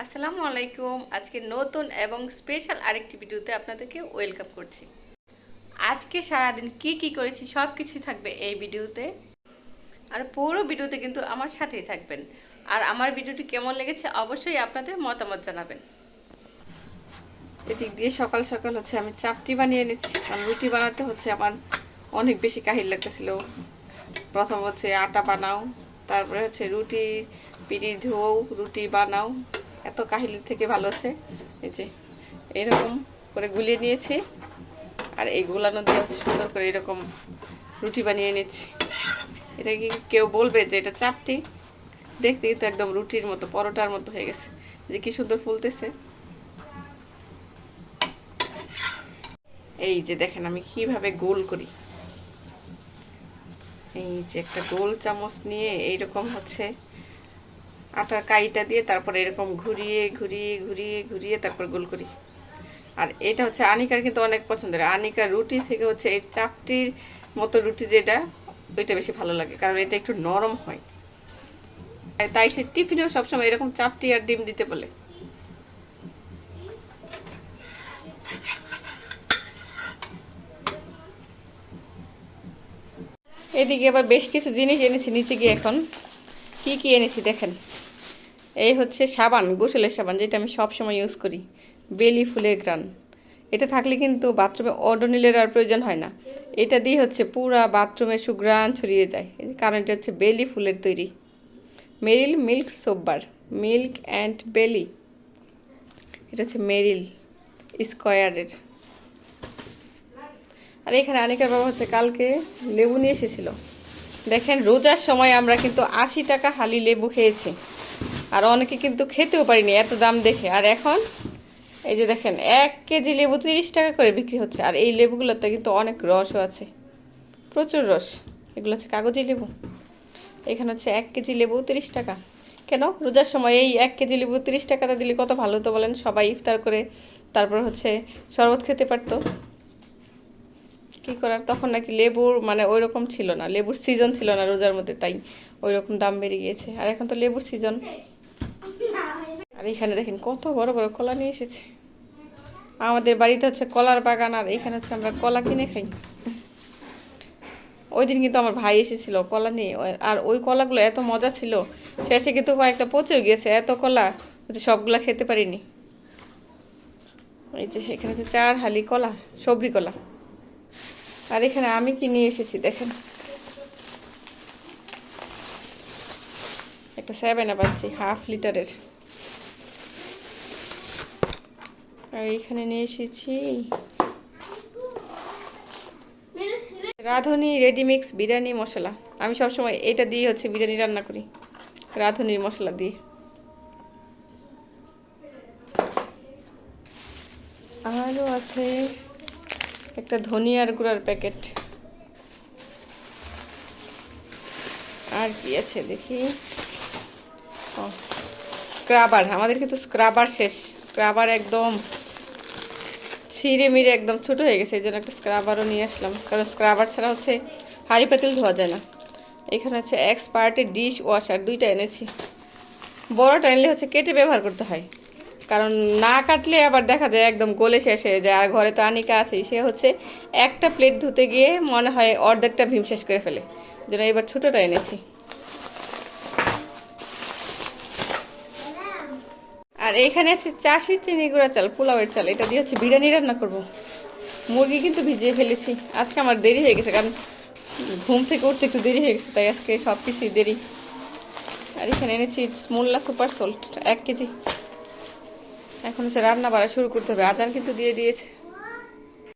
আসসালামু আলাইকুম। আজকে নতুন এবং স্পেশাল আরেকটি ভিডিওতে আপনাদেরকে ওয়েলকাম করছি। আজকে সারাদিন কি কি করেছি সব কিছুই থাকবে এই ভিডিওতে। আর পুরো ভিডিওতে কিন্তু আমার সাথেই থাকবেন। আর আমার ভিডিওটি কেমন লেগেছে অবশ্যই আপনাদের মতামত জানাবেন। এদিক দিয়ে সকাল সকাল হচ্ছে আমি চাপটি বানিয়ে নিচ্ছি। কারণ রুটি বানাতে হচ্ছে আমার অনেক বেশি কাহিল লাগতেছিল। প্রথম হচ্ছে আটা বানাও, তারপরে হচ্ছে রুটি, পিড়ি ধোও, রুটি বানাও। এত কাহিলির থেকে ভালো হচ্ছে এই যে, এরকম করে গুলিয়ে নিয়েছি। আর এই গুলানো দিয়ে হচ্ছে সুন্দর করে এরকম রুটি বানিয়ে নিচ্ছি। এটা কি কেউ বলবে যে এটা চাপটি? দেখতে তো একদম রুটির মতো, পরোটার মতো হয়ে গেছে। যে কি সুন্দর ফুলতেছে। এই যে দেখেন আমি কীভাবে গোল করি। এই যে একটা গোল চামচ নিয়ে এইরকম হচ্ছে। আটার কাইটা দিয়ে তারপরে এরকম ঘুরিয়ে ঘুরিয়ে ঘুরিয়ে ঘুরিয়ে তারপর গোল করি। আর এটা হচ্ছে আনিকার কিন্তু অনেক পছন্দের। আনিকার রুটি থেকে হচ্ছে এই চাপটির মতো রুটি যেটা, ওইটা বেশি ভালো লাগে, কারণ এটা একটু নরম হয়। তাই সে টিফিনেও সবসময় এরকম চাপটি আর ডিম দিতে বলে। এদিকে আবার বেশ কিছু জিনিস এনেছি নিচে গিয়ে এখন। কি কি এনেছি দেখেন? এই হচ্ছে সাবান, গোসলের সাবান, যেটা আমি সব সময় ইউজ করি। বেলি ফুলের গ্রান এটা থাকলে কিন্তু বাথরুমে অডোনিলের আর প্রয়োজন হয় না। এটা দিয়ে হচ্ছে পুরা বাথরুমে সুগ্রান ছড়িয়ে যায়। কারণ এটা হচ্ছে বেলি ফুলের তৈরি। Meril milk soap bar milk and বেলি। এটা হচ্ছে মেরিল স্কোয়ারের আর এখানে আনিকার বাবা হচ্ছে কালকে লেবু নিয়ে এসেছিল। দেখেন রোজার সময় আমরা কিন্তু আশি টাকা হালি লেবু খেয়েছি। আর অনেকে কিন্তু খেতেও পারিনি, এত দাম দেখে। আর এখন, এই যে দেখেন, এক কেজি লেবু তিরিশ টাকা করে বিক্রি হচ্ছে, আর এই লেবুগুলোতে কিন্তু অনেক রসও আছে। প্রচুর রস। এগুলো হচ্ছে কাগজি লেবু। এখানে হচ্ছে এক কেজি লেবু তিরিশ টাকা। কেন? রোজার সময় এই এক কেজি লেবু তিরিশ টাকাটা দিলে কত ভালো হতো বলেন? সবাই ইফতার করে তারপর হচ্ছে শরবত খেতে পারতো। কী করার? তখন নাকি লেবুর মানে ওই রকম ছিল না, লেবুর সিজন ছিল না রোজার মধ্যে, তাই ওই রকম দাম বেড়ে গিয়েছে। আর এখন তো লেবুর সিজন আর এখানে দেখেন কত বড় বড় কলা নিয়ে এসেছে। আমাদের বাড়িতে হচ্ছে কলার বাগান, আর এখানে হচ্ছে আমরা কলা কিনে খাই। ওই দিন কিন্তু আমার ভাই এসেছিল কলা নিয়ে। আর ওই কলাগুলো এত মজা ছিল, শেষে কিন্তু কয়েকটা পচেও গিয়েছে, এত কলা সবগুলা খেতে পারিনি। এই যে এখানে হচ্ছে চার হালি কলা সবরি কলা। আর এখানে আমি কি নিয়ে এসেছি দেখেন। একটা সেভেন পাচ্ছি হাফ লিটারের। আর এখানে নিয়ে এসেছি রাঁধুনি রেডিমিক্স বিরিয়ানি মশলা। আমি সবসময় এটা দিয়ে হচ্ছে বিরিয়ানি রান্না করি, রাঁধুনির মশলা দিয়ে। আরও আছে একটা ধনিয়ার গুঁড়ার প্যাকেট। আর কি আছে দেখি? ও স্ক্রাবার আমাদের কিন্তু স্ক্রাবার শেষ স্ক্রাবার একদম ছিঁড়ে মিড়ে একদম ছোটো হয়ে গেছে, এই জন্য একটা স্ক্রাবারও নিয়ে আসলাম। কারণ স্ক্রাবার ছাড়া হচ্ছে হাঁড়ি পাতিল ধোয়া যায় না। এখানে হচ্ছে এক্সপার্টের ডিশ ওয়াশার দুইটা এনেছি। বড়টা এনলে হচ্ছে কেটে ব্যবহার করতে হয়। কারণ না কাটলে আবার দেখা যায় একদম গলে শেষ হয়ে যায়। আর ঘরে তো আনিকা আছে সে হচ্ছে একটা প্লেট ধুতে গিয়ে মনে হয় অর্ধেকটা ভীম শেষ করে ফেলে। যেন এবার ছোটোটা এনেছি। আর এখানে আছে চাষি চিনি গুঁড়া চাল, পোলাওয়ের চাল। এটা দিয়ে হচ্ছে বিরিয়ানি রান্না করব। মুরগি কিন্তু ভিজিয়ে ফেলেছি। আজকে আমার দেরি হয়ে গেছে, কারণ ঘুম থেকে উঠতে একটু দেরি হয়ে গেছে, তাই আজকে সব কিছুই দেরি। আর এখানে এনেছি মোল্লা সুপার সল্ট, এক কেজি। এখন হচ্ছে রান্না বাড়া শুরু করতে হবে। আজান কিন্তু দিয়ে দিয়েছে।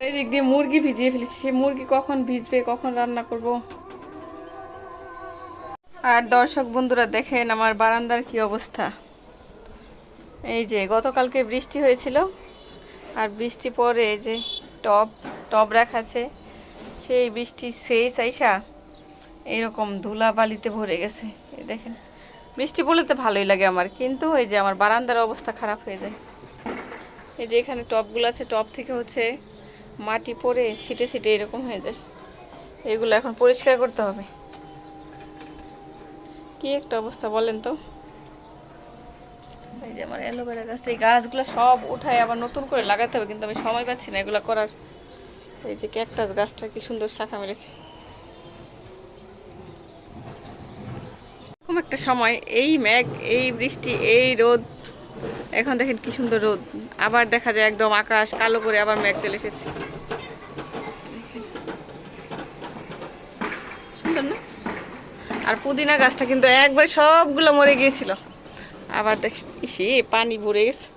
এই দিক দিয়ে মুরগি ভিজিয়ে ফেলেছি। সে মুরগি কখন ভিজবে, কখন রান্না করব? আর দর্শক বন্ধুরা, দেখেন আমার বারান্দার কি অবস্থা। এই যে গতকালকে বৃষ্টি হয়েছিল, আর বৃষ্টি পরে যে টব টব রাখা আছে, সেই বৃষ্টি সেই চাইসা এরকম ধুলা বালিতে ভরে গেছে। দেখেন, বৃষ্টি পড়লে তো ভালোই লাগে আমার, কিন্তু এই যে আমার বারান্দার অবস্থা খারাপ হয়ে যায়। এই যে এখানে টবগুলো আছে, টব থেকে হচ্ছে মাটি পড়ে ছিটে ছিটে এরকম হয়ে যায়। এগুলো এখন পরিষ্কার করতে হবে। কি একটা অবস্থা বলেন তো? এই যে আমার অ্যালোভেরা গাছটা এই গাছগুলো সব উঠায় আবার নতুন করে লাগাতে হবে, কিন্তু আমি সময় পাচ্ছি না এগুলো করার। এই যে ক্যাকটাস গাছটা কি সুন্দর শাখা মেরেছে। এরকম একটা সময়, এই মেঘ, এই বৃষ্টি, এই রোদ, এখন দেখেন কি সুন্দর রোদ। আবার দেখা যায় একদম আকাশ কালো করে আবার মেঘ চলে এসেছে। সুন্দর না? আর পুদিনা গাছটা কিন্তু একবার সবগুলো মরে গিয়েছিল। আবার দেখেন। ইসে, পানি ভরে গেছে।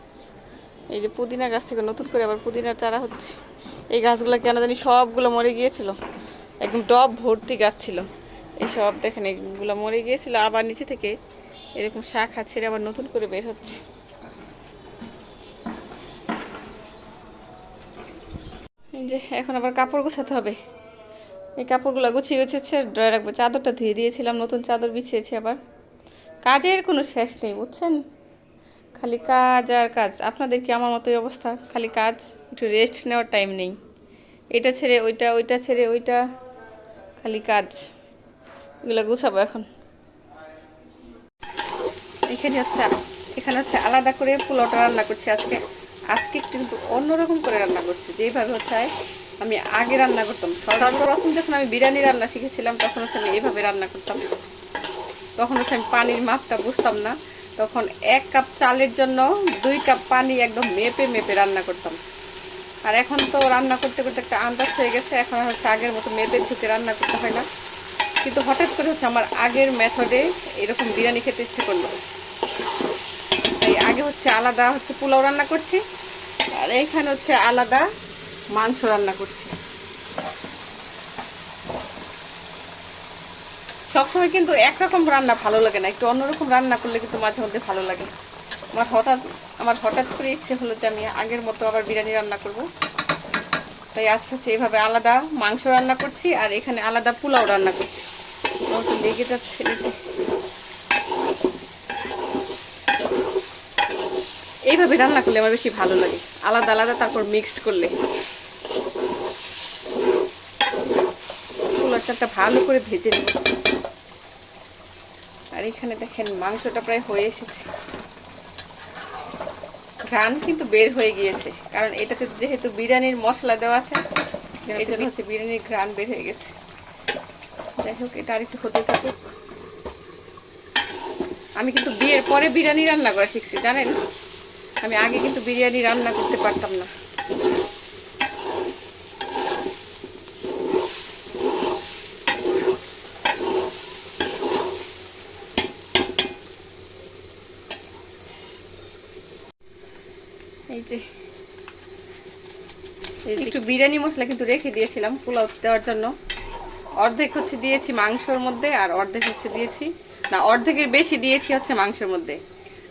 এই যে পুদিনা গাছ থেকে নতুন করে আবার পুদিনার চারা হচ্ছে। এই গাছগুলো কেন জানি সবগুলো মরে গিয়েছিল। একদম ডব ভর্তি গাছ ছিল। এই সব দেখেন এইগুলো মরে গিয়েছিল। আবার নিচে থেকে এরকম শাখা ছেড়ে আবার নতুন করে বের হচ্ছে। যে এখন আবার কাপড় গোছাতে হবে। এই কাপড়গুলো গুছিয়ে গুছিয়েছে ড্রয়ে রাখব। চাদরটা ধুয়ে দিয়েছিলাম, নতুন চাদর বিছিয়েছি আবার। কাজের কোনো শেষ নেই, বুঝছেন? খালি কাজ আর কাজ। আপনাদের কি আমার মতোই অবস্থা? খালি কাজ, একটু রেস্ট নেওয়ার টাইম নেই। এটা ছেড়ে ওইটা ওইটা ছেড়ে ওইটা, খালি কাজ। এগুলো গুছাবো এখন। এখানে হচ্ছে এখানে হচ্ছে আলাদা করে পোলাওটা রান্না করছি আজকে। আজকে কিন্তু অন্যরকম করে রান্না করছি। যেভাবে হচ্ছে আমি আগে রান্না করতাম। সর্বপ্রথম যখন আমি বিরিয়ানি রান্না শিখেছিলাম, তখন হচ্ছে আমি এইভাবে রান্না করতাম। তখন হচ্ছে আমি পানির মাপটা বুঝতাম না। তখন এক কাপ চালের জন্য দুই কাপ পানি একদম মেপে মেপে রান্না করতাম। আর এখন তো রান্না করতে করতে একটা আন্দাজ হয়ে গেছে, এখন হচ্ছে আগের মতো মেপে ঝুঁকে রান্না করতে হয় না। কিন্তু হঠাৎ করে হচ্ছে আমার আগের মেথডে এরকম বিরিয়ানি খেতে ইচ্ছে করল। তাই আগে হচ্ছে আলাদা হচ্ছে পোলাও রান্না করছি, আর এইখানে হচ্ছে আলাদা মাংস রান্না করছি। সবসময় কিন্তু একরকম রান্না ভালো লাগে না। একটু অন্যরকম রান্না করলে কিন্তু মাঝে মধ্যে ভালো লাগে আমার হঠাৎ আমার হঠাৎ করে ইচ্ছে হলো যে আমি আগের মতো আবার বিরিয়ানি রান্না করব। তাই আজকে হচ্ছে এইভাবে আলাদা মাংস রান্না করছি আর এখানে আলাদা পোলাও রান্না করছি। লেগে যাচ্ছে এইভাবে রান্না করলে আমার বেশি ভালো লাগে। আলাদা আলাদা তারপর মিক্সড করলে। পোলার চালটা ভালো করে ভেজে আর এখানে দেখেন মাংসটা প্রায় হয়ে এসেছে। ঘ্রাণ কিন্তু বের হয়ে গিয়েছে। কারণ এটাতে যেহেতু বিরিয়ানির মশলা দেওয়া আছে, এই জন্য হচ্ছে বিরিয়ানির ঘ্রাণ বের হয়ে গেছে। যাই হোক, এটা আর একটু হতে থাকুক। আমি কিন্তু বিয়ের পরে বিরিয়ানি রান্না করা শিখছি, জানেন? আমি আগে কিন্তু বিরিয়ানি রান্না করতে পারতাম না এই যে এই যে একটু বিরিয়ানি মশলা কিন্তু রেখে দিয়েছিলাম পোলাও দেওয়ার জন্য। অর্ধেক হচ্ছে দিয়েছি মাংসর মধ্যে আর অর্ধেক হচ্ছে দিয়েছি। না অর্ধেকের বেশি দিয়েছি হচ্ছে মাংসের মধ্যে।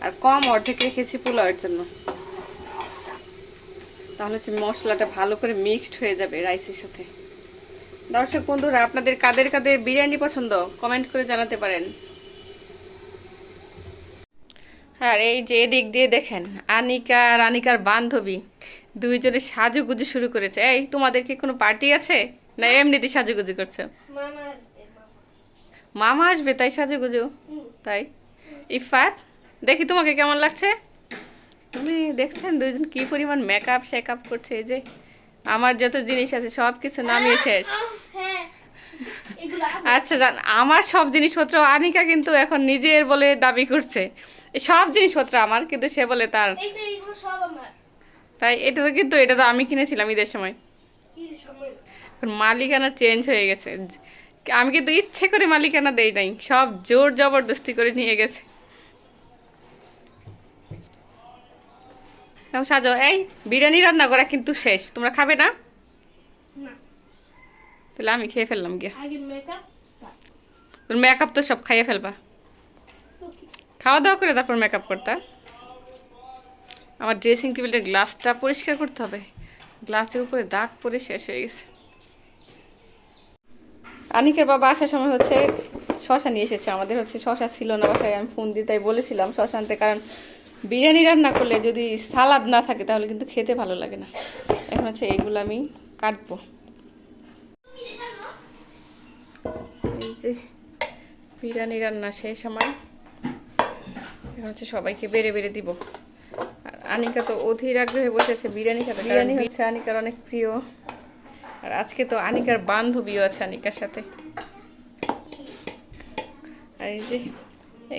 আর কম অর্ধেক রেখেছি পোলাওয়ের জন্য। তাহলে হচ্ছে মশলাটা ভালো করে মিক্সড হয়ে যাবে রাইসের সাথে। দর্শক বন্ধুরা আপনাদের কাদের কাদের বিরিয়ানি পছন্দ? কমেন্ট করে জানাতে পারেন। আর এই যে এদিক দিয়ে দেখেন আনিকা আর আনিকার বান্ধবী। দুইজনে সাজুগুজু শুরু করেছে। এই তোমাদের কি কোনো পার্টি আছে? না এমনিতে সাজুগুজু করছ। মামা আসবে তাই সাজুগুজু? তাই? ইফাত দেখি তোমাকে কেমন লাগছে? তুমি দেখছেন দুইজন কি পরিমাণ মেকআপ শেকআপ করছে? এই যে আমার যত জিনিস আছে সব কিছু নামিয়ে শেষ। হ্যাঁ। আচ্ছা জান আমার সব জিনিসপত্র আনিকা কিন্তু এখন নিজের বলে দাবি করছে। সব জিনিসপত্র আমার কিন্তু সে বলে তার। সব আমার। তাই এটা তো কিন্তু এটা তো আমি কিনেছিলাম ঈদের সময়। মালিকানা চেঞ্জ হয়ে গেছে। আমি কিন্তু ইচ্ছে করে মালিকানা দেই নাই সব জোর জবরদস্তি করে নিয়ে গেছে। সাজো। এই বিরিয়ানি রান্না করা কিন্তু শেষ। তোমরা খাবে না? তাহলে আমি খেয়ে ফেললাম গিয়ে। তোর মেকআপ তো সব খাইয়ে ফেলবা। খাওয়া দাওয়া করে তারপর মেকআপ করতা। আমার ড্রেসিং টেবিলের গ্লাসটা পরিষ্কার করতে হবে। গ্লাসের উপরে দাগ পরে শেষ হয়ে গেছে। আনিকের বাবা আসার সময় হচ্ছে শশা নিয়ে এসেছে। আমাদের হচ্ছে শশা ছিল না বাসায়, আমি ফোন দিয়ে তাই বলেছিলাম শশা আনতে, কারণ বিরিয়ানি রান্না করলে যদি সালাদ না থাকে তাহলে কিন্তু খেতে ভালো লাগে না। এখন হচ্ছে এইগুলো আমি কাটবো। যে বিরিয়ানি রান্না শেষ আমার। এখন হচ্ছে সবাইকে বেড়ে বেড়ে দিব। আর আনিকা তো অধীর আগ্রহে বসেছে বিরিয়ানি খেতে বিরিয়ানি হচ্ছে আনিকার অনেক প্রিয়। আর আজকে তো আনিকার বান্ধবীও আছে আনিকার সাথে। আর এই যে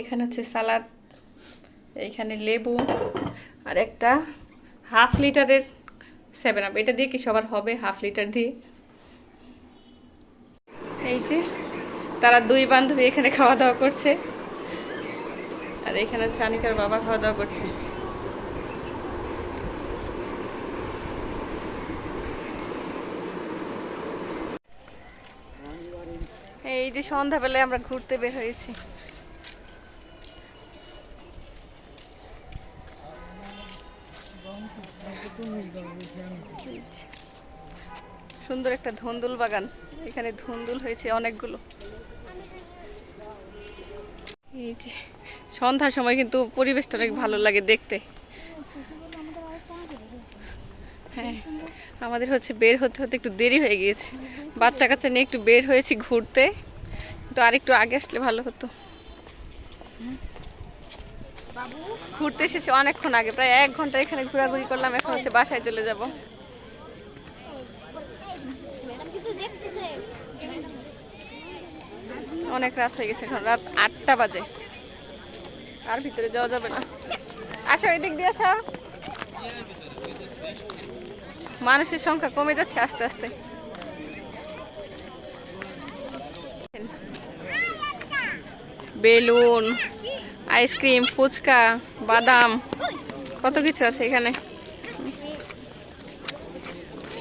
এখানে হচ্ছে সালাদ এইখানে লেবু আর একটা হাফ লিটারের সেভেন আপ এটা দিয়ে কি সবার হবে হাফ লিটার দিয়ে? এই যে তারা দুই বান্ধবী এখানে খাওয়া দাওয়া করছে। আর এখানে হচ্ছে আনিকার বাবা খাওয়া দাওয়া করছে। এই যে সন্ধ্যাবেলায় আমরা ঘুরতে বের হয়েছি। সুন্দর একটা ধুন্দুল বাগান। এখানে ধুন্দুল হয়েছে অনেকগুলো। এই যে সন্ধ্যার সময় কিন্তু পরিবেশটা অনেক ভালো লাগে দেখতে। হ্যাঁ আমাদের হচ্ছে বের হতে হতে একটু দেরি হয়ে গিয়েছে। বাচ্চা কাচ্চা নিয়ে একটু বের হয়েছি ঘুরতে। তো আরেকটু আগে আসলে ভালো হতো। ঘুরতে এসেছি অনেকক্ষণ আগে, প্রায় এক ঘণ্টা এখানে ঘোরাঘুরি করলাম, এখন হচ্ছে বাসায় চলে যাব। অনেক রাত হয়ে গেছে, এখন রাত আটটা বাজে। আর ভিতরে যাওয়া যাবে না। আসো এদিক দিয়ে আসো। মানুষের সংখ্যা কমে যাচ্ছে আস্তে আস্তে। বেলুন আইসক্রিম ফুচকা বাদাম কত কিছু আছে এখানে?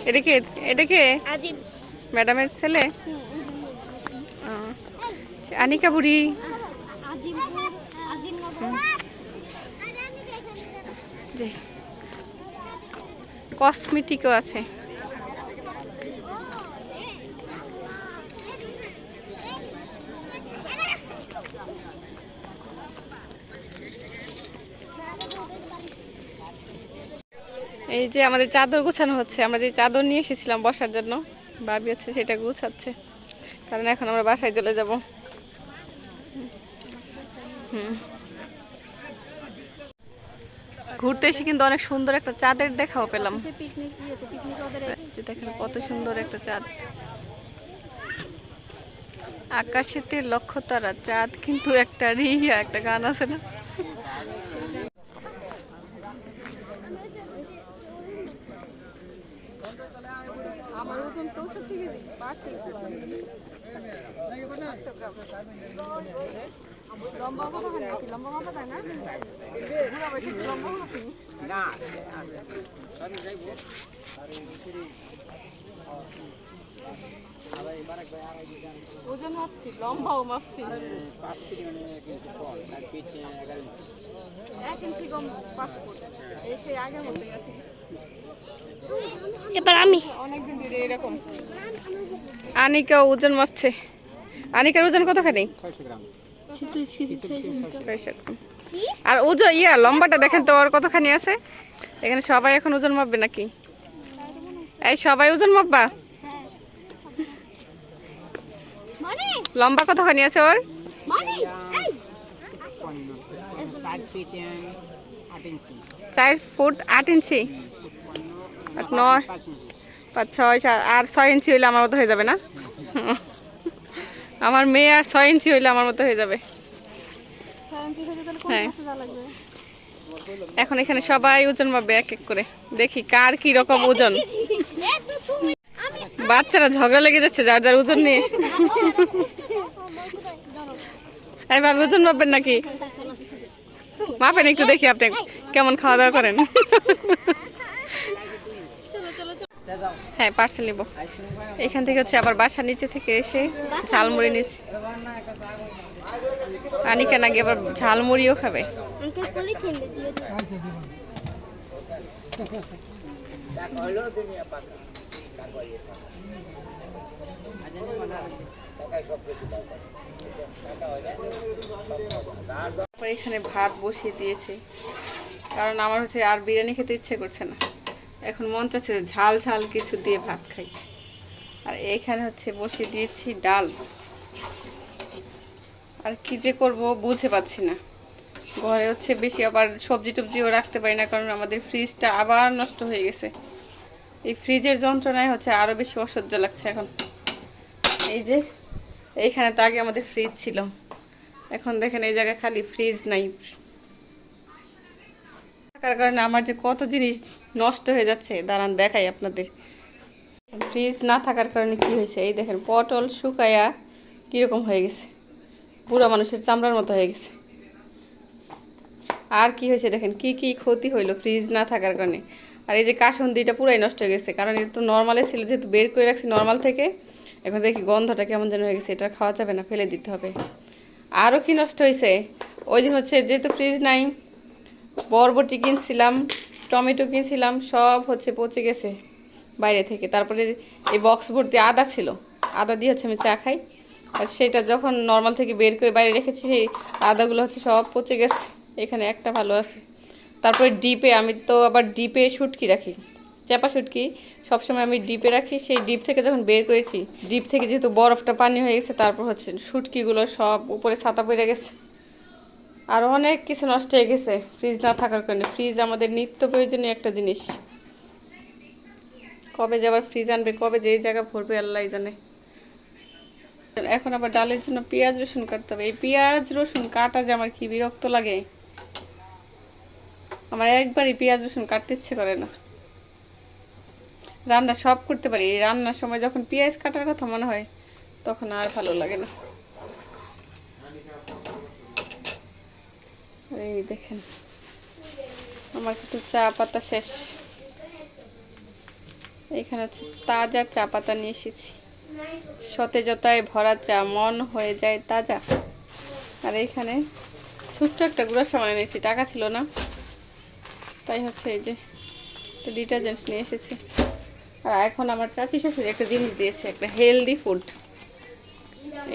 এটা কে? এটা কে? ম্যাডামের ছেলে? আনিকা বুড়ি। কসমেটিকও আছে। এই যে আমাদের চাদর গুছানো হচ্ছে আমরা যে চাদর নিয়ে এসেছিলাম বসার জন্য ভাবি হচ্ছে সেটা গুছাচ্ছে। কারণ এখন আমরা বাসায় চলে যাব। হুম। ঘুরতে এসে কিন্তু অনেক সুন্দর একটা চাঁদের দেখাও পেলাম। পিকনিক ইয়েতে পিকনিক ওদের যে দেখেন কত সুন্দর একটা চাঁদ। আকাশেতে লক্ষ্য তারা চাঁদ কিন্তু একটা রিয়া একটা গান আছে না? ওজন মাপছি লম্বাও মাপছি এক ইঞ্চি কম পাসপোর্ট এই সেই আগের মতোই আছে। এবার আমি। আনিকা ওজন মাপছে। আনিকার ওজন কতখানি? আর ওজন ইয়া, লম্বাটা দেখেন তো আর কতখানি আছে? এখানে সবাই এখন ওজন মাপবে নাকি? এই সবাই ওজন মাপবা? লম্বা কতখানি আছে ওর? চার ফুট আট ইঞ্চি। আট নয়, পাঁচ, ছয়, সাত, আর ছয় ইঞ্চি হইলে আমার মতো হয়ে যাবে না? আমার মেয়ে আর ছয় ইঞ্চি হইলে আমার মতো হয়ে যাবে। হ্যাঁ। এখন এখানে সবাই ওজন পাবে এক এক করে। দেখি কার কি রকম ওজন। বাচ্চারা ঝগড়া লেগে যাচ্ছে যার যার ওজন নিয়ে। এই ভাবে ওজন পাবেন নাকি? মাপেন একটু দেখি আপনি কেমন খাওয়া দাওয়া করেন। হ্যাঁ পার্সেল নিব। এখান থেকে হচ্ছে আবার বাসা নিচে থেকে এসে ঝালমুড়ি নিচ্ছে। আনি আনিকা নাকি আবার ঝালমুড়িও খাবে। এখানে ভাত বসিয়ে দিয়েছি। কারণ আমার হচ্ছে আর বিরিয়ানি খেতে ইচ্ছে করছে না। এখন মন চাচ্ছে ঝাল ঝাল কিছু দিয়ে ভাত খাই। আর এখানে হচ্ছে বসিয়ে দিয়েছি ডাল। আর কি যে করব বুঝে পাচ্ছি না। ঘরে হচ্ছে বেশি আবার সবজি টবজিও রাখতে পারি না কারণ আমাদের ফ্রিজটা আবার নষ্ট হয়ে গেছে। এই ফ্রিজের যন্ত্রণায় হচ্ছে আরও বেশি অসহ্য লাগছে এখন। এই যে, এইখানে তো আগে আমাদের ফ্রিজ ছিল। এখন দেখেন এই জায়গায় খালি ফ্রিজ নাই। থাকার কারণে আমার যে কত জিনিস নষ্ট হয়ে যাচ্ছে, দাঁড়ান দেখাই আপনাদের। ফ্রিজ না থাকার কারণে কি হয়েছে? এই দেখেন, পটল শুকায়া কীরকম হয়ে গেছে। বুড়া মানুষের চামড়ার মতো হয়ে গেছে। আর কি হয়েছে দেখেন, কি কি ক্ষতি হইল ফ্রিজ না থাকার কারণে? আর এই যে কাসন্দিটা পুরাই নষ্ট হয়ে গেছে, কারণ এটা তো নর্মালে ছিল, যেহেতু বের করে রাখছি নর্মাল থেকে, এখন দেখি গন্ধটা কেমন যেন হয়ে গেছে, এটা খাওয়া যাবে না, ফেলে দিতে হবে। আরও কি নষ্ট হয়েছে? ওই দিন হচ্ছে, যেহেতু ফ্রিজ নাই বরবটি কিনছিলাম, টমেটো কিনছিলাম, সব হচ্ছে পচে গেছে বাইরে থেকে। তারপরে এই বক্স ভর্তি আদা ছিল, আদা দিয়ে হচ্ছে আমি চা খাই। আর সেটা যখন নর্মাল থেকে বের করে বাইরে রেখেছি, সেই আদাগুলো হচ্ছে সব পচে গেছে, এখানে একটা ভালো আছে। তারপরে ডিপে আমি তো আবার ডিপে শুটকি রাখি চাপা শুটকি, সবসময় আমি ডিপে রাখি। সেই ডিপ থেকে যখন বের করেছি, ডিপ থেকে যেহেতু বরফটা পানি হয়ে গেছে, তারপর হচ্ছে শুটকিগুলো সব উপরে ছাতা পড়ে গেছে। আর অনেক কিছু নষ্ট হয়ে গেছে ফ্রিজ না থাকার কারণে। ফ্রিজ আমাদের নিত্য প্রয়োজনীয় একটা জিনিস। কবে যে আবার ফ্রিজ আনবে, কবে যে জায়গা ভরবে আল্লাহ জানে। এখন আবার ডালের জন্য পেঁয়াজ রসুন কাটতে হবে। এই পেঁয়াজ রসুন কাটা যে আমার কি বিরক্ত লাগে। আমার একবারই পেঁয়াজ রসুন কাটতে ইচ্ছে করে না। রান্না সব করতে পারি। এই রান্নার সময় যখন পেঁয়াজ কাটার কথা মনে হয়, তখন আর ভালো লাগে না। এই দেখেন। আমার কিন্তু চা পাতা শেষ। এখানে তাজা চা পাতা নিয়ে এসেছি। সতেজতায় ভরা চা, মন হয়ে যায় তাজা। আর এইখানে ছোট্ট একটা গুঁড়া সামান এনেছি, টাকা ছিল না। তাই হচ্ছে এই যে ডিটারজেন্ট নিয়ে এসেছি। আর এখন আমার চাচি শাশুড়ি একটা জিনিস দিয়েছে, একটা হেলদি ফুড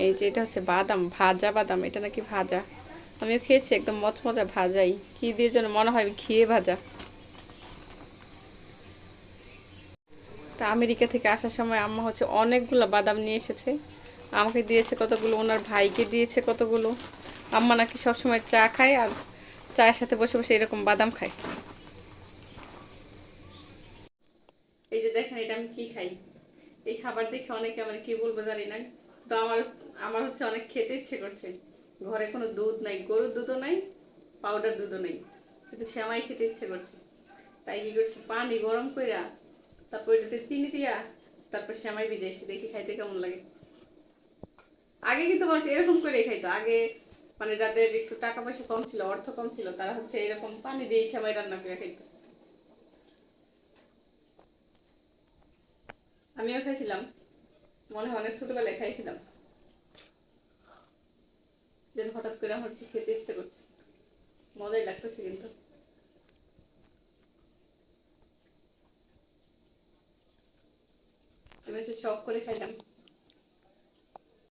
এই যে এটা হচ্ছে বাদাম, ভাজা বাদাম, এটা নাকি ভাজা। আমিও খেয়েছি, একদম মচমচা ভাজাই। কি দিয়ে যেন মনে হয় ঘিয়ে ভাজা। তা আমেরিকা থেকে আসার সময় আম্মা হচ্ছে অনেকগুলো বাদাম নিয়ে এসেছে। আমাকে দিয়েছে কতগুলো, ওনার ভাইকে দিয়েছে কতগুলো। আম্মা নাকি সবসময় চা খায় আর চায়ের সাথে বসে বসে এরকম বাদাম খায়। এই যে দেখেন এটা আমি কি খাই। এই খাবার দেখে অনেকে আমার কি বলব জানি না, তো আমার আমার হচ্ছে অনেক খেতে ইচ্ছে করছে। ঘরে কোনো দুধ নাই, গরুর দুধও নাই পাউডার দুধও নেই। কিন্তু শ্যামাই খেতে ইচ্ছে করছে। তাই কি করছি, পানি গরম কইরা তারপর এটাতে চিনি দিয়া তারপর শ্যামাই ভিজাইছি, দেখি খাইতে কেমন লাগে। আগে কিন্তু মানুষ এরকম করে খাইতো। আগে মানে যাদের একটু টাকা পয়সা কম ছিল, অর্থ কম ছিল, তারা হচ্ছে এরকম পানি দিয়ে শ্যামাই রান্না করে খাইতো। আমিও খাইছিলাম। মনে হয় অনেক ছোটবেলায় খাইছিলাম। যেন হঠাৎ করে হচ্ছে খেতে ইচ্ছে করছে। মজাই লাগতেছে কিন্তু। আমি হচ্ছে শখ করে খাইলাম।